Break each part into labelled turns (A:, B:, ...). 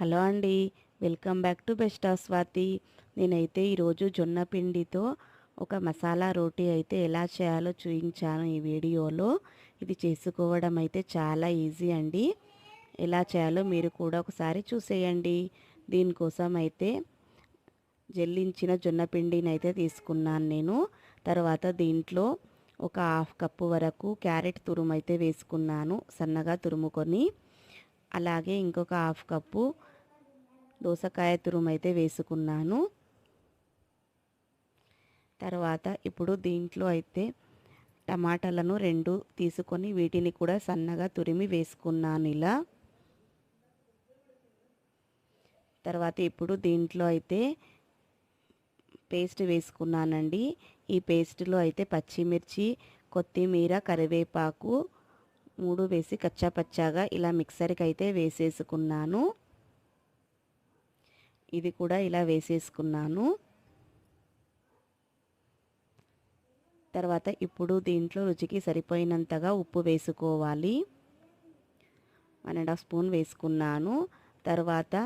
A: Hello అండి welcome back to best of Swathi నేనైతే ఈరోజు జొన్న పిండితో ఒక మసాలా రోటీ అయితే ఎలా చేయాలో చూపించాను ఈ వీడియోలో. ఇది చేసుకోవడం అయితే చాలా ఈజీ అండి. ఎలా చేయాలో మీరు కూడా ఒకసారి చూసేయండి. దీనికోసం అయితే జల్లించిన జొన్న పిండిని అయితే తీసుకున్నాను నేను. తర్వాత దీంట్లో ఒక హాఫ్ కప్పు వరకు క్యారెట్ తురుము అయితే వేసుకున్నాను సన్నగా తురుముకొని. అలాగే ఇంకొక హాఫ్ కప్పు దోసకాయ తురుమైతే వేసుకున్నాను. తర్వాత ఇప్పుడు దీంట్లో అయితే టమాటాలను రెండు తీసుకొని వీటిని కూడా సన్నగా తురిమి వేసుకున్నాను ఇలా. తర్వాత ఇప్పుడు దీంట్లో అయితే పేస్ట్ వేసుకున్నానండి. ఈ పేస్ట్లో అయితే పచ్చిమిర్చి కొత్తిమీర కరివేపాకు మూడు వేసి కచ్చాపచ్చాగా ఇలా మిక్సర్కి అయితే వేసేసుకున్నాను. ఇది కూడా ఇలా వేసేసుకున్నాను. తర్వాత ఇప్పుడు దీంట్లో రుచికి సరిపోయినంతగా ఉప్పు వేసుకోవాలి. వన్ అండ్ హాఫ్ స్పూన్ వేసుకున్నాను. తర్వాత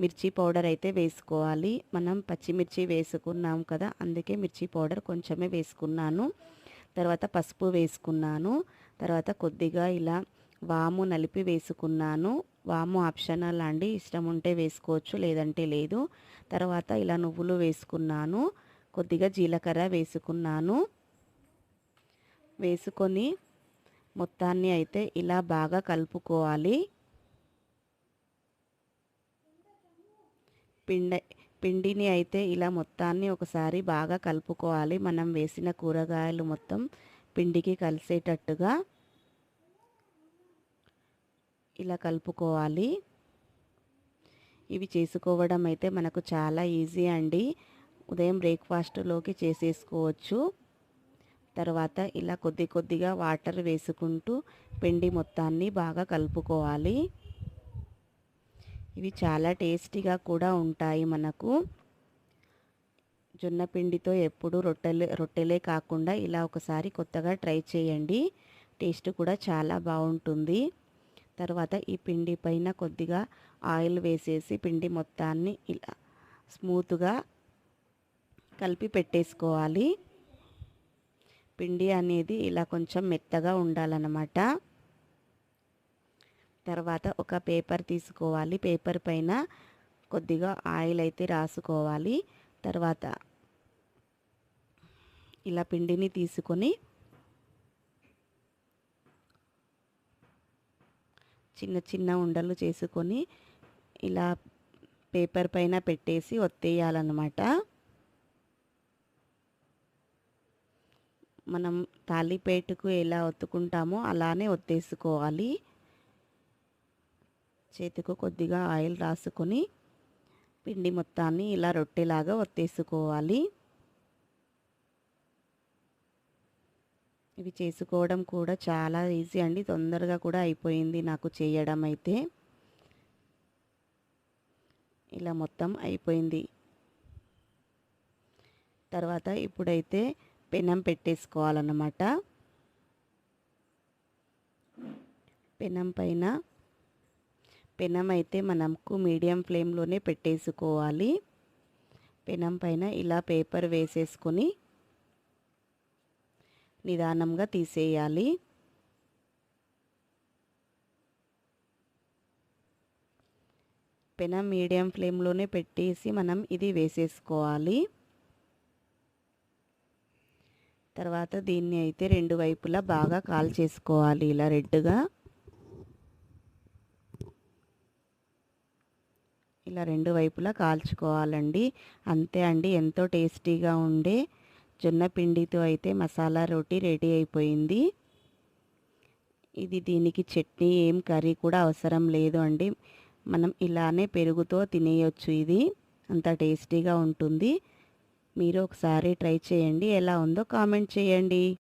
A: మిర్చి పౌడర్ అయితే వేసుకోవాలి. మనం పచ్చిమిర్చి వేసుకున్నాం కదా అందుకే మిర్చి పౌడర్ కొంచెమే వేసుకున్నాను. తర్వాత పసుపు వేసుకున్నాను. తర్వాత కొద్దిగా ఇలా వాము నలిపి వేసుకున్నాను. వాము ఆప్షనల్ అండి. ఇష్టం ఉంటే వేసుకోవచ్చు లేదంటే లేదు. తర్వాత ఇలా నువ్వులు వేసుకున్నాను. కొద్దిగా జీలకర్ర వేసుకున్నాను. వేసుకొని మొత్తాన్ని అయితే ఇలా బాగా కలుపుకోవాలి. పిండి పిండిని అయితే ఇలా మొత్తాన్ని ఒకసారి బాగా కలుపుకోవాలి. మనం వేసిన కూరగాయలు మొత్తం పిండికి కలిసేటట్టుగా. ఇలా కలుపుకోవాలి. ఇవి చేసుకోవడం అయితే మనకు చాలా ఈజీ అండి. ఉదయం బ్రేక్ఫాస్ట్లోకి చేసేసుకోవచ్చు. తర్వాత ఇలా కొద్ది కొద్దిగా వాటర్ వేసుకుంటూ పిండి మొత్తాన్ని బాగా కలుపుకోవాలి. ఇవి చాలా టేస్టీగా కూడా ఉంటాయి మనకు. జొన్న పిండితో ఎప్పుడు రొట్టెలే రొట్టెలే కాకుండా ఇలా ఒకసారి కొత్తగా ట్రై చేయండి. టేస్ట్ కూడా చాలా బాగుంటుంది. తర్వాత ఈ పిండి పైన కొద్దిగా ఆయిల్ వేసేసి పిండి మొత్తాన్ని ఇలా స్మూత్గా కలిపి పెట్టేసుకోవాలి. పిండి అనేది ఇలా కొంచెం మెత్తగా ఉండాలన్నమాట. తర్వాత ఒక పేపర్ తీసుకోవాలి. పేపర్ పైన కొద్దిగా ఆయిల్ అయితే రాసుకోవాలి. తర్వాత ఇలా పిండిని తీసుకొని చిన్న చిన్న ఉండలు చేసుకొని ఇలా పేపర్ పైన పెట్టేసి ఒత్తేయాలన్నమాట. మనం తాలిపేటుకు ఎలా ఒత్తుకుంటామో అలానే ఒత్తేసుకోవాలి. చేతికు కొద్దిగా ఆయిల్ రాసుకొని పిండి మొత్తాన్ని ఇలా రొట్టెలాగా ఒత్తేసుకోవాలి. ఇవి చేసుకోవడం కూడా చాలా ఈజీ అండి. తొందరగా కూడా అయిపోయింది నాకు చేయడం అయితే. ఇలా మొత్తం అయిపోయింది. తర్వాత ఇప్పుడైతే పెనం పెట్టేసుకోవాలన్నమాట. పెనం పైన పెనం అయితే మనకు మీడియం ఫ్లేమ్లోనే పెట్టేసుకోవాలి. పెనం పైన ఇలా పేపర్ వేసేసుకొని నిదానంగా తీసేయాలి. పెనం మీడియం ఫ్లేమ్లోనే పెట్టేసి మనం ఇది వేసేసుకోవాలి. తర్వాత దీన్ని అయితే రెండు వైపులా బాగా కాల్ చేసుకోవాలి ఇలా రెడ్గా. ఇలా రెండు వైపులా కాల్చుకోవాలండి. అంతే అండి ఎంతో టేస్టీగా ఉండే జొన్న పిండితో అయితే మసాలా రోటీ రెడీ అయిపోయింది. ఇది దీనికి చట్నీ ఏం కర్రీ కూడా అవసరం లేదు అండి. మనం ఇలానే పెరుగుతో తినేయొచ్చు ఇది. అంత టేస్టీగా ఉంటుంది. మీరు ఒకసారి ట్రై చేయండి. ఎలా ఉందో కామెంట్ చేయండి.